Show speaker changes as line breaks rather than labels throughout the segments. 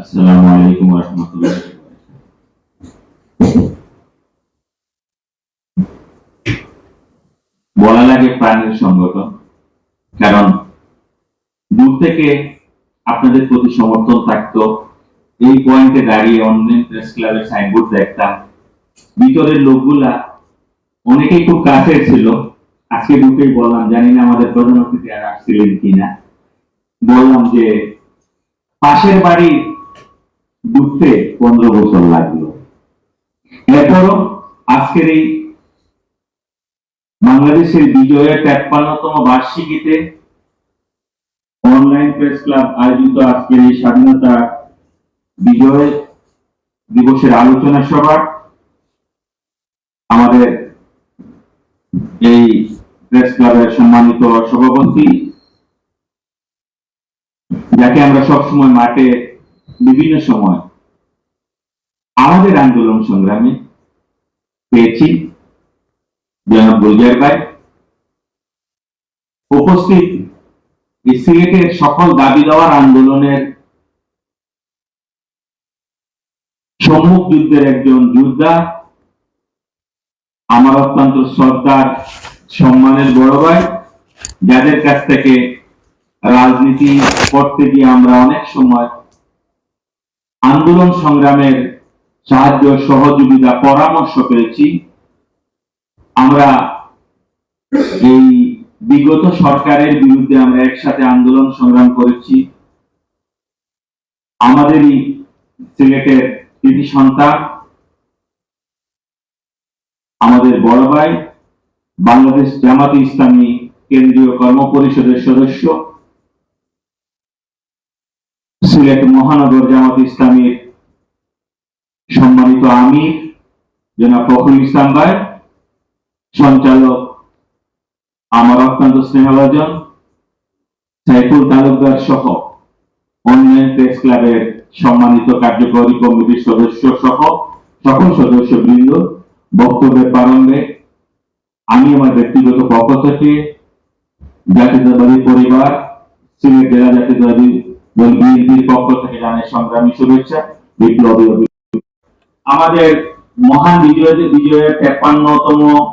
আসসালামু আলাইকুম রহমতুল্লাহ বলা লাগে প্রাণীর সংগঠন কারণ দূর থেকে আপনাদের প্রতি সমর্থন থাকতো এই পয়েন্টে দাঁড়িয়ে অনলাইন প্রেস ক্লাবের সাইনবোর্ড দেখতাম। ভিতরের লোকগুলা অনেকেই খুব কাছের ছিল। আজকে দুটোই বললাম, জানি না আমাদের প্রধান অতিথি আর আসছিলেন কিনা। বললাম যে, পাশের বাড়ি ঢুকতে পনেরো বছর লাগল। এরপরও আজকের এই বাংলাদেশের বিজয়ের তেপ্পান্নতম বার্ষিকীতে অনলাইন প্রেস ক্লাব আয়োজিত আজকের এই স্বাধীনতা বিজয় দিবসের আলোচনা সভা, আমাদের এই প্রেস ক্লাবের সম্মানিত সভাপতি, যাকে আমরা সবসময় মাঠে বিভিন্ন সময় আমাদের আন্দোলন সংগ্রামে পেয়েছি। জনাব গুলজার ভাই উপস্থিত সিলেটের সকল দাবি দেওয়ার আন্দোলনের সম্মুখ যুদ্ধের একজন যোদ্ধা, আমার অত্যন্ত শ্রদ্ধার, সম্মানের বড় ভাই, যাদের কাছ থেকে রাজনীতি করতে গিয়ে আমরা অনেক সময় আন্দোলন সংগ্রামের সাহায্য সহযোগিতা পরামর্শ পেয়েছি। আমরা এই বিগত সরকারের বিরুদ্ধে আমরা একসাথে আন্দোলন সংগ্রাম করেছি, আমাদেরই সিলেটের কৃতি সন্তান, আমাদের বড় ভাই, বাংলাদেশ জামাতে ইসলামী কেন্দ্রীয় কর্ম পরিষদের সদস্য সিলেট মহানগর জামাত ইসলামীর সম্মানিত আমির, জনাব ফখরুল ইসলাম ভাই, সঞ্চালক আমার অত্যন্ত স্নেহভাজন, সাইফুল তালুকদার সহ অনলাইন প্রেস ক্লাবের সম্মানিত কার্যকরী কমিটির সদস্য সহ সকল সদস্য বৃন্দ বক্তব্যের প্রারম্ভে আমি আমার ব্যক্তিগত পক্ষ থেকে জাতীয়তাবাদী পরিবার, সিলেট জেলা জাতীয়তাবাদী বিএনপির পক্ষ থেকে জানাই সংগ্রামী শুভেচ্ছা, বিপ্লবী আমাদের মহান বিজয় বিজয়ের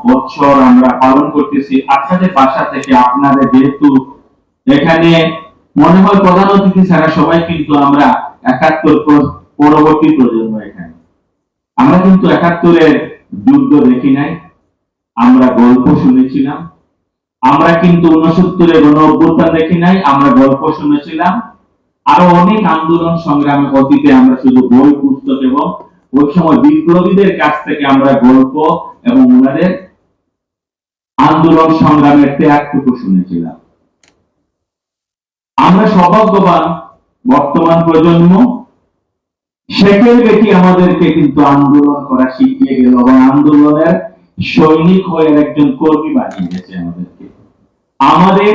বৎসর আমরা পালন করতেছি। আপনাদের বাসা থেকে আপনাদের যেহেতু এখানে মনে হয় প্রধান অতিথি ছাড়া সবাই কিন্তু আমরা একাত্তর পরবর্তী প্রজন্ম এখানে। আমরা কিন্তু একাত্তরের যুদ্ধ দেখি নাই, আমরা গল্প শুনেছিলাম। আমরা কিন্তু উনসত্তরে গণ অভ্যুত্থান দেখি নাই, আমরা গল্প শুনেছিলাম। আরও অনেক আন্দোলন সংগ্রামে অতীতে আমরা শুধু বই, পুস্তক এবং ওই সময় বিপ্লবীদের কাছ থেকে আমরা গল্প এবং ওনাদের আন্দোলন সংগ্রামের ত্যাগটুকু শুনেছিলাম। আমরা সৌভাগ্যবান বর্তমান প্রজন্ম শেখের বেটি আমাদেরকে কিন্তু আন্দোলন করা শিখিয়ে গেল এবং আন্দোলনের সৈনিক হয়ে একজন কর্মী বানিয়ে গেছে আমাদেরকে। আমাদের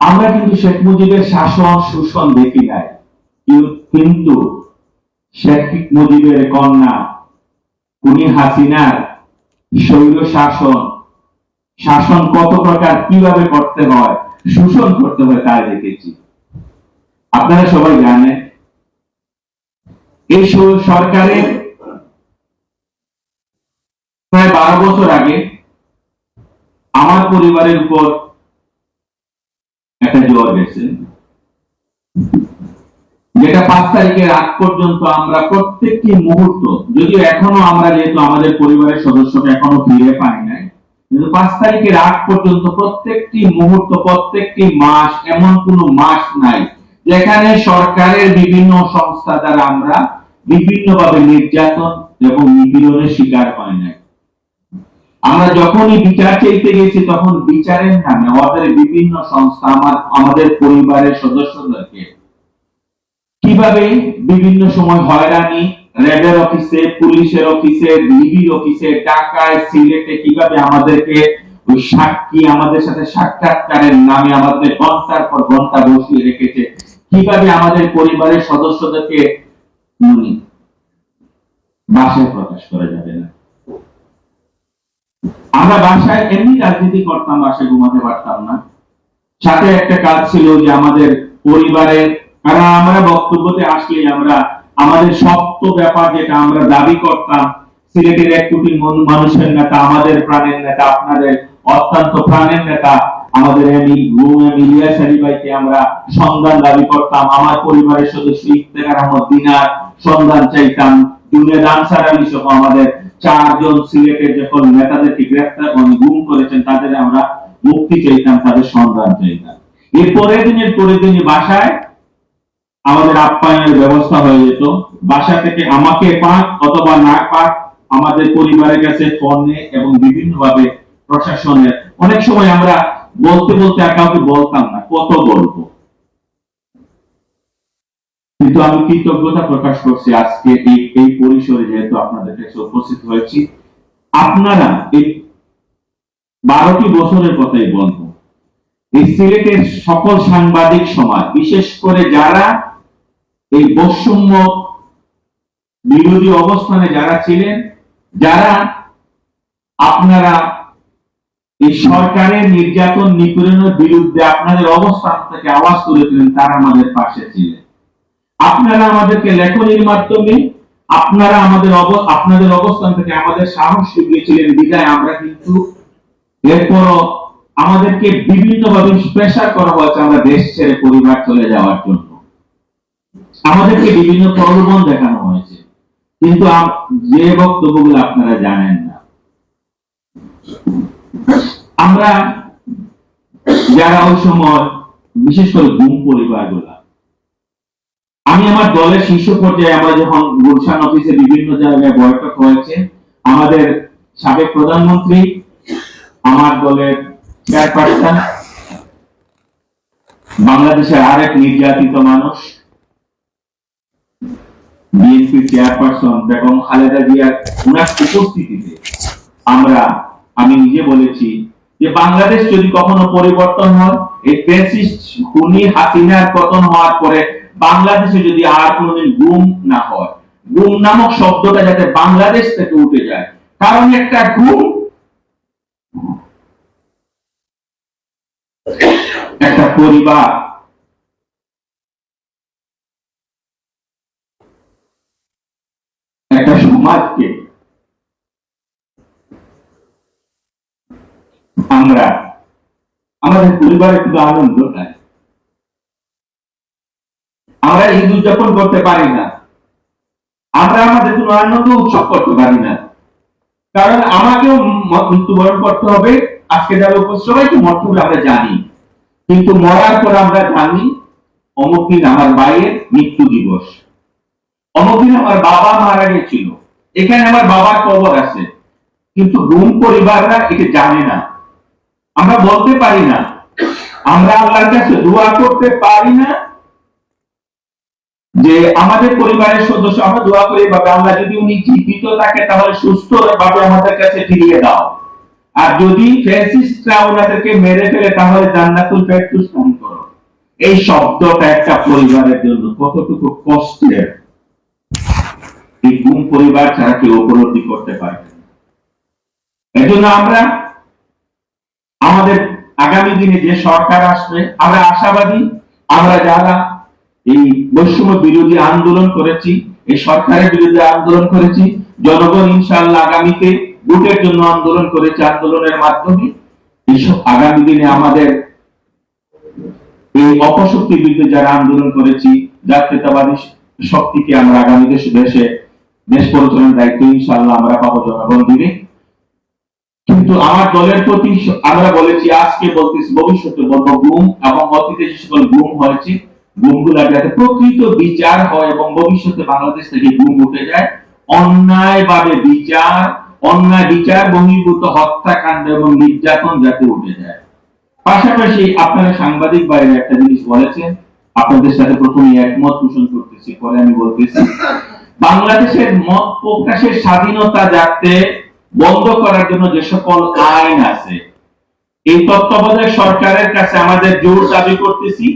আমরা কিন্তু শেখ মুজিবের শাসন, শোষণ দেখি নাই। কিন্তু শেখ মুজিবের কন্যা, উনি হাসিনার শৈল শাসন। শাসন কত প্রকার, কীভাবে করতে হয়, শোষণ করতে হয় তা দেখেছি। আপনারা সবাই জানেন, এই সরকারের প্রায় বারো বছর আগে আমার পরিবারের উপর একটা জ্বর গেছে। যেটা পাঁচ তারিখের আগ পর্যন্ত আমরা প্রত্যেকটি মুহূর্ত, যদিও এখনও আমরা যেহেতু আমাদের পরিবারের সদস্যকে এখনও ফিরে পাই নাই, কিন্তু পাঁচ তারিখের আগ পর্যন্ত প্রত্যেকটি মুহূর্ত, প্রত্যেকটি মাস, এমন কোনো মাস নাই যেখানে সরকারের বিভিন্ন সংস্থা দ্বারা আমরা বিভিন্নভাবে নির্যাতন এবং নিপীড়নের শিকার হয় নাই। আমরা যখনই বিচার চাইতে গেছি, তখন বিচারের নামে আমাদের বিভিন্ন সংস্থা, আমার, আমাদের পরিবারের সদস্যদেরকে। কীভাবে বিভিন্ন সময় হয়রানি, র্যাবের অফিসে, পুলিশের অফিসে ডিবির অফিসে, ঢাকায়, সিলেটে, কীভাবে আমাদেরকে সাক্ষী, আমাদের সাথে সাক্ষাৎকারের নামে আমাদের ঘণ্টার পর ঘণ্টা বসিয়ে রেখেছে, কীভাবে আমাদের পরিবারের সদস্যদেরকে ভাষায় প্রকাশ করা যাবে না? আমরা বাসায় এমনি রাজনীতি করতাম, বাসায় ঘুমাতে পারতাম না। সাথে একটা কাজ ছিল যে আমাদের পরিবারের কারণ আমরা বক্তব্যতে আসলে আমরা, আমাদের শক্ত ব্যাপার যেটা আমরা দাবি করতাম, সিলেটের এক কোটি মানুষের নেতা, আমাদের প্রাণের নেতা, আপনাদের অত্যন্ত প্রাণের নেতা, আমাদের এমি গুম এম ইলিয়াস আলী ভাইকে আমরা সন্ধান দাবি করতাম, আমার পরিবারের সদস্য ইফতেখার আহমদ দিনার সন্ধান চাইতাম জুনেদ আনসার আলী সহ আমাদের চারজন সিলেটের যখন নেতাদেরকে গ্রেফতার মানে গুম করেছেন, তাদের আমরা মুক্তি চাইতাম, তাদের সন্ধান চাইতাম। এর পরের দিনের পরের দিনই বাসায় আমাদের আপ্যায়নের ব্যবস্থা হয়ে যেত। বাসা থেকে আমাকে পাক অথবা না পাক আমাদের পরিবারের কাছে ফোনে এবং বিভিন্ন ভাবে প্রশাসনের, অনেক সময় আমরা বলতে বলতে আর কাউকে বলতাম না, কত বলব? কিন্তু আমি কৃতজ্ঞতা প্রকাশ করছি আজকে এই এই পরিসরে যেহেতু আপনাদের কাছে উপস্থিত হয়েছি। আপনারা এই বারোটি বছরের কথাই বলব। এই সিলেটের সকল সাংবাদিক সমাজ, বিশেষ করে যারা এই বৈষম্য বিরোধী অবস্থানে যারা ছিলেন, যারা আপনারা এই সরকারের নির্যাতন নিপীড়নের বিরুদ্ধে আপনাদের অবস্থান থেকে আওয়াজ তুলেছিলেন, তারা আমাদের পাশে ছিলেন। আপনারা আমাদেরকে লেখনির মাধ্যমে আপনারা আমাদের আপনাদের অবস্থান থেকে আমাদের সাহস জুগিয়েছিলেন বিদায় আমরা কিন্তু এরপরও আমাদেরকে বিভিন্ন ভাবে প্রেশার করা হয়েছে আমরা দেশ ছেড়ে পরিবার চলে যাওয়ার জন্য। আমাদেরকে বিভিন্ন প্রলোভন দেখানো হয়েছে। কিন্তু যে বক্তব্যগুলো আপনারা জানেন না। আমরা যারা ওই সময় বিশেষ করে গুম পরিবারগুলা আমি আমার দলের শীর্ষ পর্যায়ে আমরা যখন গুলশান অফিসে বিভিন্ন জায়গায় বৈঠক হয়েছে, আমাদের সাবেক প্রধানমন্ত্রী, আমার দলের চেয়ারপারসন বাংলাদেশের আরেক নির্যাতিত মানুষ বিএনপির চেয়ারপারসন বেগম খালেদা জিয়ার উনার উপস্থিতিতে আমরা, আমি নিজে বলেছি যে বাংলাদেশ যদি কখনো পরিবর্তন হয়, এই ফ্যাসিস্ট খুনি হাসিনার পতন হওয়ার পরে বাংলাদেশে যদি আর কোনোদিন গুম না হয়, গুম নামক শব্দটা যাতে বাংলাদেশ থেকে উঠে যায়, কারণ একটা গুম একটা পরিবার। একটা সমাজকে আমরা, আমাদের পরিবারে কিন্তু আনন্দ নাই। আমরা ঈদ উদযাপন করতে পারি না। আমরা আমাদের কোনো আনন্দ উৎসব করতে পারি না। কারণ আমাকেও মৃত্যুবরণ করতে হবে, আজকে যারা উপস্থিত সবাই তো মরতে আমরা জানি। কিন্তু মরার পর আমরা জানি অমুক দিন আমার ভাইয়ের মৃত্যু দিবস। অমুক দিন আমার বাবা মারা গেছিল। এখানে আমার বাবার কবর আছে। কিন্তু রুম পরিবাররা এটা জানে না। আমরা বলতে পারি না। আমরা আল্লাহর কাছে দোয়া করতে পারি না। যে আমাদের পরিবারের সদস্য, আমরা দোয়া করি বাবা আল্লাহ যদি উনি জীবিত থাকে, তাহলে সুস্থ ভাবে আমাদের কাছে ফিরিয়ে দাও। আর যদি ফ্যাসিস্টরা ওনাদেরকে মেরে ফেলে, তাহলে জান্নাতুল ফেরদৌস দান করো। এই শব্দটা একটা পরিবারের জন্য কতটুকু কষ্টের। এই গুম পরিবার ছাড়া কেউ উপলব্ধি করতে পারে এজন্য আমরা আমাদের আগামী দিনে যে সরকার আসবে, আমরা আশাবাদী, আমরা যারা এই বৈষম্য বিরোধী আন্দোলন করেছি, এই সরকারের বিরুদ্ধে আন্দোলন করেছি, জনগণ ইনশাআল্লাহ আগামীতে ভোটের জন্য আন্দোলন করেছে আন্দোলনের মাধ্যমে। এইসব আগামী দিনে আমাদের এই অপশক্তির বিরুদ্ধে যারা আন্দোলন করেছি, জাতীয়তাবাদী শক্তিকে আমরা আগামী দেশে দেশে দেশ পরিচালনার দায়িত্ব ইনশাআল্লাহ আমরা পাবো জনগণ দিনে কিন্তু আমার দলের প্রতি আমরা বলেছি, আজকে বলতেছি ভবিষ্যতে বলব গুম এবং অতীতে যে সকল গুম হয়েছে গুমগুলা যাতে প্রকৃত বিচার হয় এবং ভবিষ্যতে বাংলাদেশ থেকে উঠে যায়। অন্যায় ভাবে বিচার, অন্যায় বিচার বহির্ভূত হত্যাকাণ্ড এবং নির্যাতন যাতে উঠে যায়। পাশাপাশি আপনারা সাংবাদিক বাইরে একটা জিনিস বলেছেন, আপনাদের সাথে প্রথমে একমত পোষণ করতেছি, পরে আমি বলতেছি, বাংলাদেশের মত প্রকাশের স্বাধীনতা যাতে বন্ধ করার জন্য যে সকল আইন আছে, এই তত্ত্বাবধায়ক সরকারের কাছে আমাদের জোর দাবি করতেছি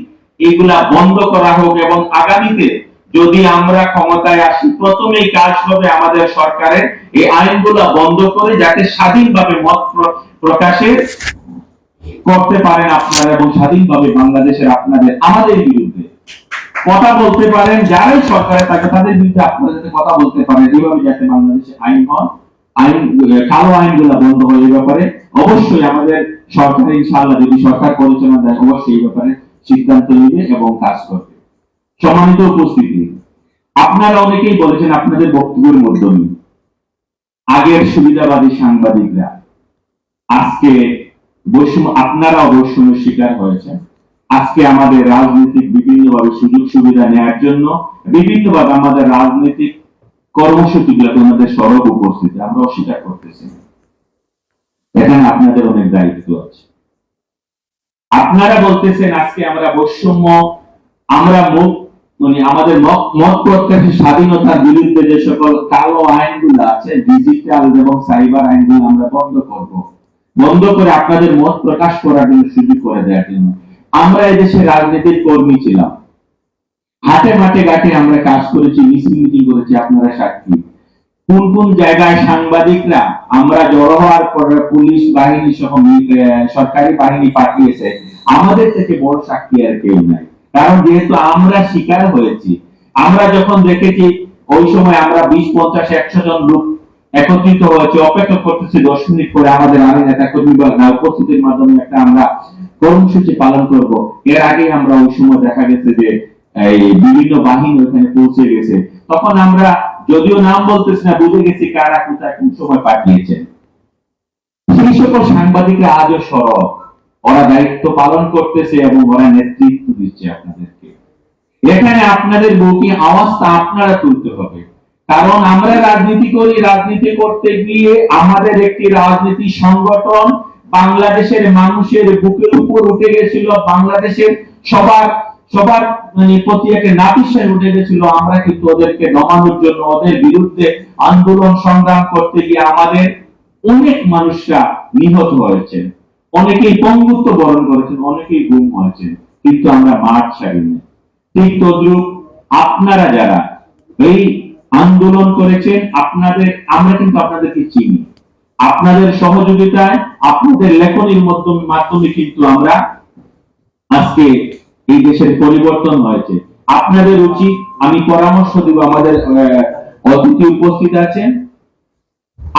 এগুলা বন্ধ করা হোক এবং আগামীতে যদি আমরা ক্ষমতায় আসি, প্রথমেই কাজ হবে আমাদের সরকারের এই আইনগুলা বন্ধ করে যাতে স্বাধীনভাবে মত প্র- প্রকাশের করতে পারেন আপনারা এবং স্বাধীনভাবে বাংলাদেশের আপনাদের, আমাদের বিরুদ্ধে। কথা বলতে পারেন, যারাই সরকারে থাকে, তাদের বিরুদ্ধে আপনারা যাতে কথা বলতে পারেন যেভাবে যাতে বাংলাদেশে আইন হন আইন, কালো আইনগুলো বন্ধ হয় এই ব্যাপারে। অবশ্যই আমাদের সরকার, ইনশাআল্লাহ যদি সরকার পরিচালনা দেয়, অবশ্যই এই ব্যাপারে সিদ্ধান্ত নেবে এবং কাজ করবে। সম্মানিত উপস্থিতি, আপনারা অনেকেই বলেছেন আপনাদের বক্তব্যের মাধ্যমে আগের সুবিধাবাদী সাংবাদিকরা, আজকে বৈষম্য, আপনারা বৈষম্যের শিকার হয়েছেন আজকে আমাদের রাজনৈতিক বিভিন্নভাবে সুযোগ সুবিধা নেওয়ার জন্য, বিভিন্নভাবে আমাদের রাজনৈতিক কর্মসূচিগুলোতে আমাদের সড়ক উপস্থিতি আমরা অস্বীকার করতেছি। এখানে আপনাদের অনেক দায়িত্ব আছে। আপনারা বলতেছেন আজকে আমরা বৈষম্য, আমরা মানে আমাদের মত প্রকাশের স্বাধীনতার বিরুদ্ধে যে সকল কালো আইনগুলো আছে ডিজিটাল এবং সাইবার আইনগুলো আমরা বন্ধ করব। বন্ধ করে আপনাদের মত প্রকাশ করার জন্য সুযোগ করে দেওয়ার জন্য। আমরা এদেশে রাজনীতির কর্মী ছিলাম। হাটে মাঠে ঘাটে আমরা কাজ করেছি মিছিল মিটিং করেছি, আপনারা সাক্ষী। কোন কোন জায়গায় সাংবাদিকরা আমরা জড়ো হওয়ার পরে পুলিশ বাহিনী সহ সরকারি বাহিনী পাঠিয়েছে, আমাদের থেকে বড় সাক্ষী আর কেউ নাই। কারণ যেহেতু আমরা শিকার হয়েছি, আমরা যখন দেখেছি ওই সময় আমরা বিশ, পঞ্চাশ, একশো জন লোক একত্রিত হয়েছে, অপেক্ষা করতেছি, দশ মিনিট পরে আমাদের আইন নেতা কর্মী বা না, উপস্থিতির মাধ্যমে একটা আমরা কর্মসূচি পালন করব। এর আগে আমরা ওই সময় দেখা গেছে যে, এই বিভিন্ন বাহিনী ওখানে পৌঁছে গেছে। তখন আমরা যদিও নাম বলতেছি না, বুঝে গেছি কারা কোথায় কোন সময় পাঠিয়েছেন। সেই সকল সাংবাদিকরা আজও সরব। ওরা দায়িত্ব পালন করতেছে এবং ওরা নেতৃত্ব দিচ্ছে আপনাদেরকে। এখানে আপনাদের বউকে আওয়াজটা আপনারা তুলতে হবে। কারণ আমরা রাজনীতি করি, রাজনীতি করতে গিয়ে আমাদের একটি রাজনীতি সংগঠন বাংলাদেশের মানুষের বুকের উপর উঠে গেছিল, বাংলাদেশের সবার সবার মানে প্রতি একটা নাপিসের উঠে গেছিল, আমরা কিন্তু ওদেরকে দমানোর জন্য, ওদের বিরুদ্ধে আন্দোলন সংগ্রাম করতে গিয়ে আমাদের অনেক মানুষরা নিহত হয়েছেন। অনেকেই পঙ্গুত্ব বরণ করেছেন, অনেকেই গুম হয়েছেন, কিন্তু আমরা মাঠ ছাড়িনি। ঠিক তদ্রুপ, আপনারা যারা এই আন্দোলন করেছেন, আপনাদের, আমরা কিন্তু আপনাদেরকে চিনি। আপনাদের সহযোগিতায়, আপনাদের লেখনির মাধ্যমে মাধ্যমে কিন্তু আমরা আজকে দেশের পরিবর্তন হয়েছে। আপনাদের উচিত, আমি পরামর্শ দিব আমাদের অতিথি উপস্থিত আছেন।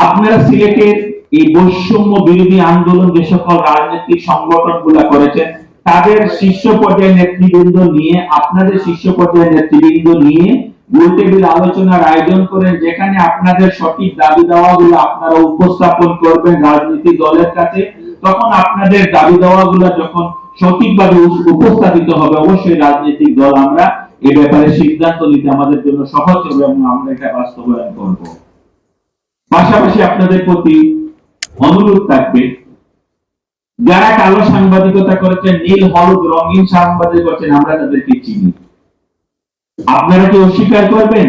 আপনারা সিলেটের এই বৈষম্য বিরোধী আন্দোলন যে সকল রাজনৈতিক সংগঠনগুলা করেছেন, তাদের শীর্ষ পর্যায়ের নেতৃবৃন্দ নিয়ে, আপনাদের শীর্ষ পর্যায়ের নেতৃবৃন্দ নিয়ে গোল টেবিল আলোচনার আয়োজন করেন, যেখানে আপনাদের সঠিক দাবি দাওয়া গুলো আপনারা উপস্থাপন করবেন রাজনৈতিক দলের কাছে। তখন আপনাদের দাবি দাওয়া গুলো যখন সঠিকভাবে উপস্থাপিত হবে অবশ্যই রাজনৈতিক দল আমরা এ ব্যাপারে সিদ্ধান্ত নিতে আমাদের জন্য সহজ হবে এবং আমরা এটা বাস্তবায়ন করব। পাশাপাশি আপনাদের প্রতি অনুরোধ থাকবে, যারা কালো সাংবাদিকতা করেছেন, নীল, হলুদ, রঙিন সাংবাদিক করছেন, আমরা তাদেরকে চিনি। আপনারা কি অস্বীকার করবেন?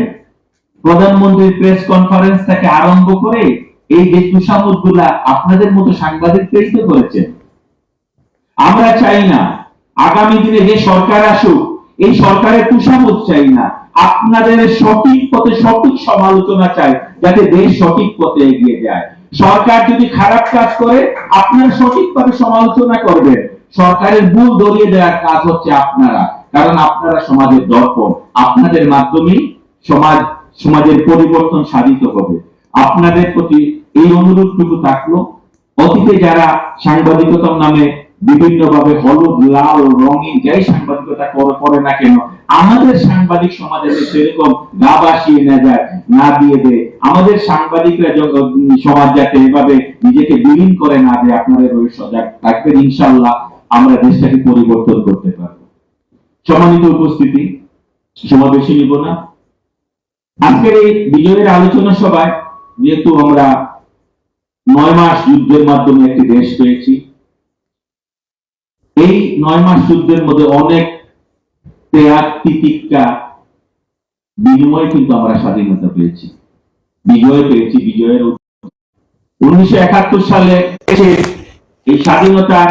প্রধানমন্ত্রীর প্রেস কনফারেন্স থেকে আরম্ভ করে এই যে তুষামত আপনাদের মতো সাংবাদিক তো করেছেন। আমরা চাই না। আগামী দিনে যে সরকার আসুক, এই সরকারের তুষামত চাই না। আপনাদের সঠিক পথে সঠিক সমালোচনা চাই, যাতে দেশ সঠিক পথে এগিয়ে যায়। সরকার যদি খারাপ কাজ করে, আপনারা সঠিকভাবে সমালোচনা করবেন। সরকারের ভুল ধরিয়ে দেওয়ার কাজ হচ্ছে আপনারা, কারণ আপনারা সমাজের দর্পণ। আপনাদের মাধ্যমেই সমাজ, সমাজের পরিবর্তন সাধিত হবে। আপনাদের প্রতি এই অনুরোধটুকু থাকল। অতীতে যারা সাংবাদিকতার নামে বিভিন্ন ভাবে হলুদ, লাল, রঙিন, যাই সাংবাদিকতা করে না কেন? আমাদের সাংবাদিক সমাজে সেরকম গা বাসিয়ে না যায়, না দিয়ে দেয়। আমাদের সাংবাদিকরা সমাজ যাতে এভাবে নিজেকে বিলীন করে না দেয়, আপনাদের ওই সজাগ থাকবেন ইনশাল্লাহ আমরা দেশটাকে পরিবর্তন করতে পারব। সম্মানিত উপস্থিতি সময় বেশি নিব না। আজকের এই বিজয়ের আলোচনা সভায় যেহেতু আমরা নয় মাস যুদ্ধের মাধ্যমে একটি দেশ পেয়েছি এই নয় মাস যুদ্ধের মধ্যে অনেক ত্যাগ, তিতিক্ষা, বিনিময় কিন্তু আমরা স্বাধীনতা পেয়েছি। বিজয় পেয়েছি, বিজয়ের উনিশশো একাত্তর সালে এই স্বাধীনতার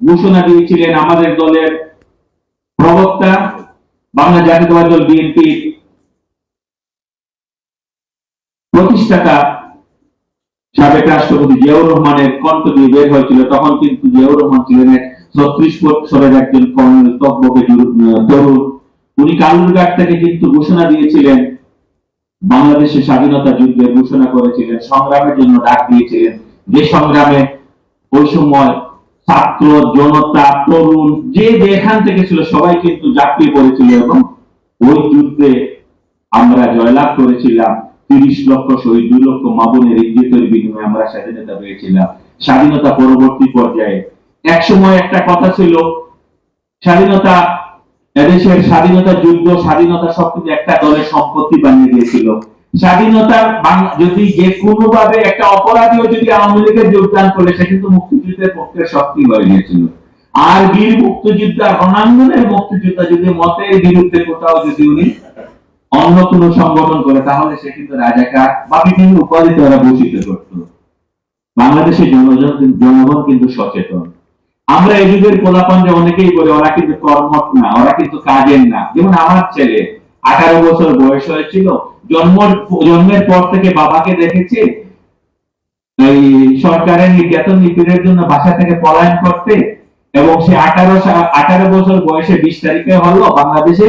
ঘোষণা দিয়েছিলেন আমাদের দলের প্রবক্তা, বাংলা জাতীয়তাবাদী দল বিএনপির প্রতিষ্ঠাতা সাবেক রাষ্ট্রপতি জিয়াউর রহমানের কণ্ঠ দিয়ে বের হয়েছিল। তখন কিন্তু জিয়াউর রহমান ছিলেন এক ছত্রিশ বছরের একজন তরুণ। উনি কালুরঘাট থেকে কিন্তু ঘোষণা দিয়েছিলেন বাংলাদেশের স্বাধীনতা যুদ্ধের ঘোষণা করেছিলেন, সংগ্রামের জন্য ডাক দিয়েছিলেন। যে সংগ্রামে ওই সময় ছাত্র, জনতা, তরুণ, যে যেখান থেকে ছিল, সবাই কিন্তু ঝাঁপিয়ে পড়েছিল এবং ওই যুদ্ধে আমরা জয়লাভ করেছিলাম। তিরিশ লক্ষ শহীদ, দুই লক্ষ মাবনের ইজ্জতের বিনিময়ে আমরা স্বাধীনতা পেয়েছিলাম। স্বাধীনতা পরবর্তী পর্যায়ে এক সময় একটা কথা ছিল, স্বাধীনতা, এদেশের স্বাধীনতা যুদ্ধ, স্বাধীনতা সবকিছু একটা দলের সম্পত্তি বানিয়ে দিয়েছিল। স্বাধীনতা যদি যে কোনো ভাবে একটা অপরাধীও যদি আওয়ামী লীগের যোগদান করে, সে কিন্তু মুক্তিযুদ্ধের পক্ষে শক্তি হয়ে গিয়েছিল। আর বীর মুক্তিযোদ্ধা রণাঙ্গনের মুক্তিযোদ্ধা যদি মতের বিরুদ্ধে কোথাও যদি উনি অন্য কোনো সংগঠন করে, তাহলে সে কিন্তু রাজাকার বা বিভিন্ন উপাধিতে ওরা ভূষিত করত। বাংলাদেশের জনগণ জনগণ কিন্তু সচেতন। আমরা এই যুগের পোলাপাঞ্জে অনেকেই বলে ওরা কিন্তু কর্মঠ না, ওরা কিন্তু কাজের না। যেমন আমার ছেলে, আঠারো বছর বয়স হয়েছিল জন্ম জন্মের পর থেকে বাবাকে দেখেছে, এই সরকারের নির্যাতন নিপীড়ের জন্য বাসা থেকে পলায়ন করতে, এবং সে আঠারো আঠারো বছর বয়সে বিশ তারিখে হলো বাংলাদেশে,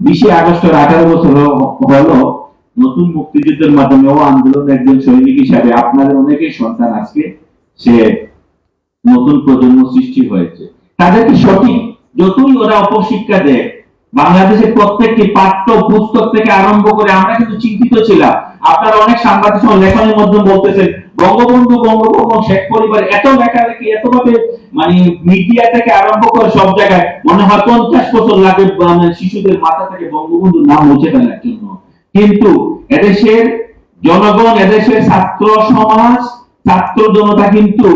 বিশে আগস্টের আঠারো বছর হলো নতুন মুক্তিযুদ্ধের মাধ্যমে ও আন্দোলনের একজন সৈনিক হিসাবে আপনাদের অনেকেই সন্তান আজকে সে নতুন প্রজন্ম সৃষ্টি হয়েছে। তাদেরকে সঠিক, যতই ওরা অপশিক্ষা দেয়, বাংলাদেশের প্রত্যেকটি পাঠ্য পুস্তক থেকে আরম্ভ করে আমরা কিন্তু চিন্তিত ছিলাম। আপনারা অনেক সাংবাদিক লেখনের মাধ্যমে বলতেছেন, বঙ্গবন্ধু বঙ্গবন্ধু শেখ পরিবার এত লেখালেখি এত ভাবে মানে মিডিয়া থেকে আরম্ভ করে সব জায়গায়, মনে হয় পঞ্চাশ বছর লাগে মানে শিশুদের মাথা থেকে বঙ্গবন্ধুর নাম মুছে ফেলার জন্য। কিন্তু এদেশের জনগণ, এদেশের ছাত্র সমাজ, ছাত্র জনতা কিন্তু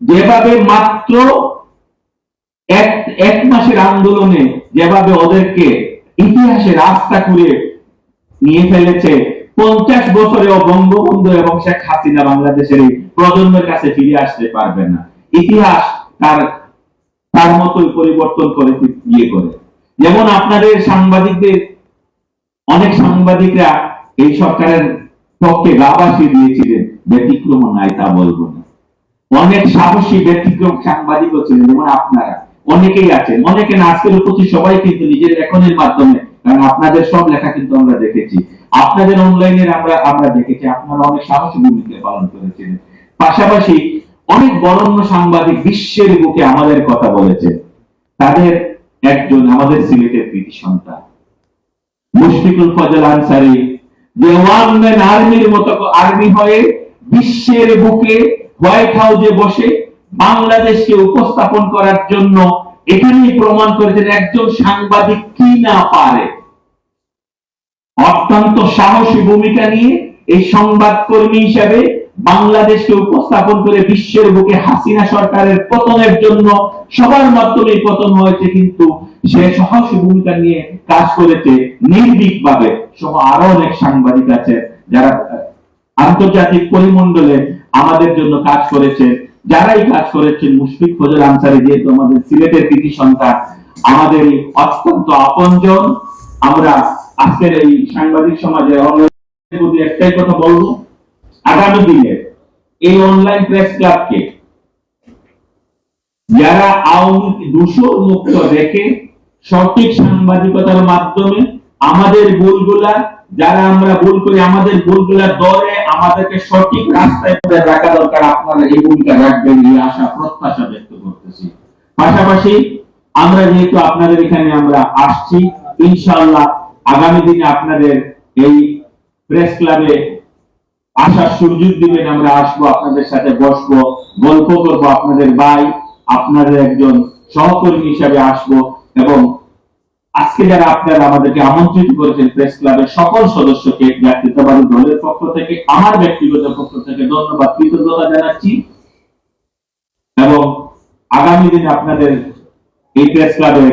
যেভাবে মাত্র এক এক মাসের আন্দোলনে যেভাবে ওদেরকে ইতিহাসে রাস্তা করে নিয়ে ফেলেছে, পঞ্চাশ বছরেও বঙ্গবন্ধু এবং শেখ হাসিনা বাংলাদেশের প্রজন্মের কাছে ফিরে আসতে পারবে না। ইতিহাস তার তার মতোই পরিবর্তন করে ইয়ে করে। যেমন আপনাদের সাংবাদিকদের, অনেক সাংবাদিকরা এই সরকারের পক্ষে গা ভাসিয়ে দিয়েছিলেন, ব্যতিক্রম নাই তা বলব না। অনেক সাহসী ব্যতিক্রম সাংবাদিকও ছিলেন, যেমন আপনারা। অনেকেই আছেন। অনেকে আজকের উপস্থিত সবাই কিন্তু নিজের লেখনের মাধ্যমে, কারণ আপনাদের সব লেখা কিন্তু আমরা দেখেছি। আপনাদের অনলাইনে আমরা আমরা দেখেছি, আপনারা অনেক সাহসী ভূমিকা পালন করেছিলেন পাশাপাশি অনেক বরণ্য সাংবাদিক বিশ্বের বুকে আমাদের কথা বলেছেন। তাদের একজন আমাদের সিলেটের কৃতি সন্তান। মুশফিকুল ফজল আনসারি যে ওয়ান ম্যান আর্মির মতো আর্মি হয়ে বিশ্বের বুকে হোয়াইট হাউসে বসে বাংলাদেশকে উপস্থাপন করার জন্য এখানেই প্রমাণ করেছেন একজন সাংবাদিক কি না পারে। অত্যন্ত সাহসী ভূমিকা নিয়ে এই সংবাদ কর্মী হিসেবে বাংলাদেশকে উপস্থাপন করে বিশ্বের বুকে হাসিনা সরকারের পতনের জন্য সবার মাধ্যমে পতন হয়েছে কিন্তু সে সাহসী ভূমিকা নিয়ে কাজ করেছে নির্ভীক ভাবে সহ আরও অনেক সাংবাদিক আছে যারা আন্তর্জাতিক পরিমণ্ডলে আমাদের জন্য কাজ করেছে, যারাই কাজ করেছেন, মুশফিক ফজল আনসারি যেহেতু আমাদের সিলেটের কৃতি সন্তান, আমাদের এই অত্যন্ত আপনজন, আমরা আজকের এই সাংবাদিক সমাজে একটাই কথা বলব, আগামী দিনে এই অনলাইন প্রেস ক্লাবকে যারা আওয়ামী দূষণ মুক্ত রেখে সঠিক সাংবাদিকতার মাধ্যমে আমাদের ভুলগুলা যারা আমরা ভুল করি, আমাদের ভুলগুলা ধরে আমাদেরকে সঠিক রাস্তায় করে রাখা দরকার। আপনারা এই ভূমিকা রাখবেন এই আশা, প্রত্যাশা ব্যক্ত করতেছি। পাশাপাশি আমরা যেহেতু আপনাদের এখানে আমরা আসছি, ইনশাআল্লাহ আগামী দিনে আপনাদের এই প্রেস ক্লাবে আসার সুযোগ দিবেন, আমরা আসব, আপনাদের সাথে বসবো, গল্প করব, আপনাদের ভাই, আপনাদের একজন সহকর্মী হিসাবে আসব এবং আজকে যারা আপনারা আমাদেরকে আমন্ত্রিত করেছেন প্রেস ক্লাবের সকল সদস্যকে জাতীয়তাবাদী দলের পক্ষ থেকে, আমার ব্যক্তিগত পক্ষ থেকে ধন্যবাদ, কৃতজ্ঞতা জানাচ্ছি। এবং আগামী দিনে আপনাদের এই প্রেস ক্লাবে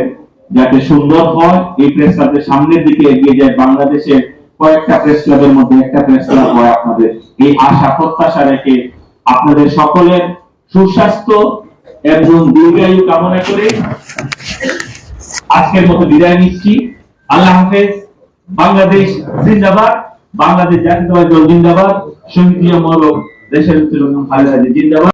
যাতে সুন্দর হয়, এই প্রেস ক্লাবের সামনের দিকে এগিয়ে যায়, বাংলাদেশের কয়েকটা প্রেস ক্লাবের মধ্যে একটা প্রেস ক্লাব হয় আপনাদের। এই আশা, প্রত্যাশা রেখে আপনাদের সকলের সুস্বাস্থ্য এবং দীর্ঘায়ু কামনা করে আজকের মতো বিদায় নিচ্ছি। আল্লাহ হাফেজ। বাংলাদেশ জিন্দাবাদ। বাংলাদেশ জাতীয়তাবাদী দল জিন্দাবাদ। শহীদ জিয়া মরক দেশের জিন্দাবাদ।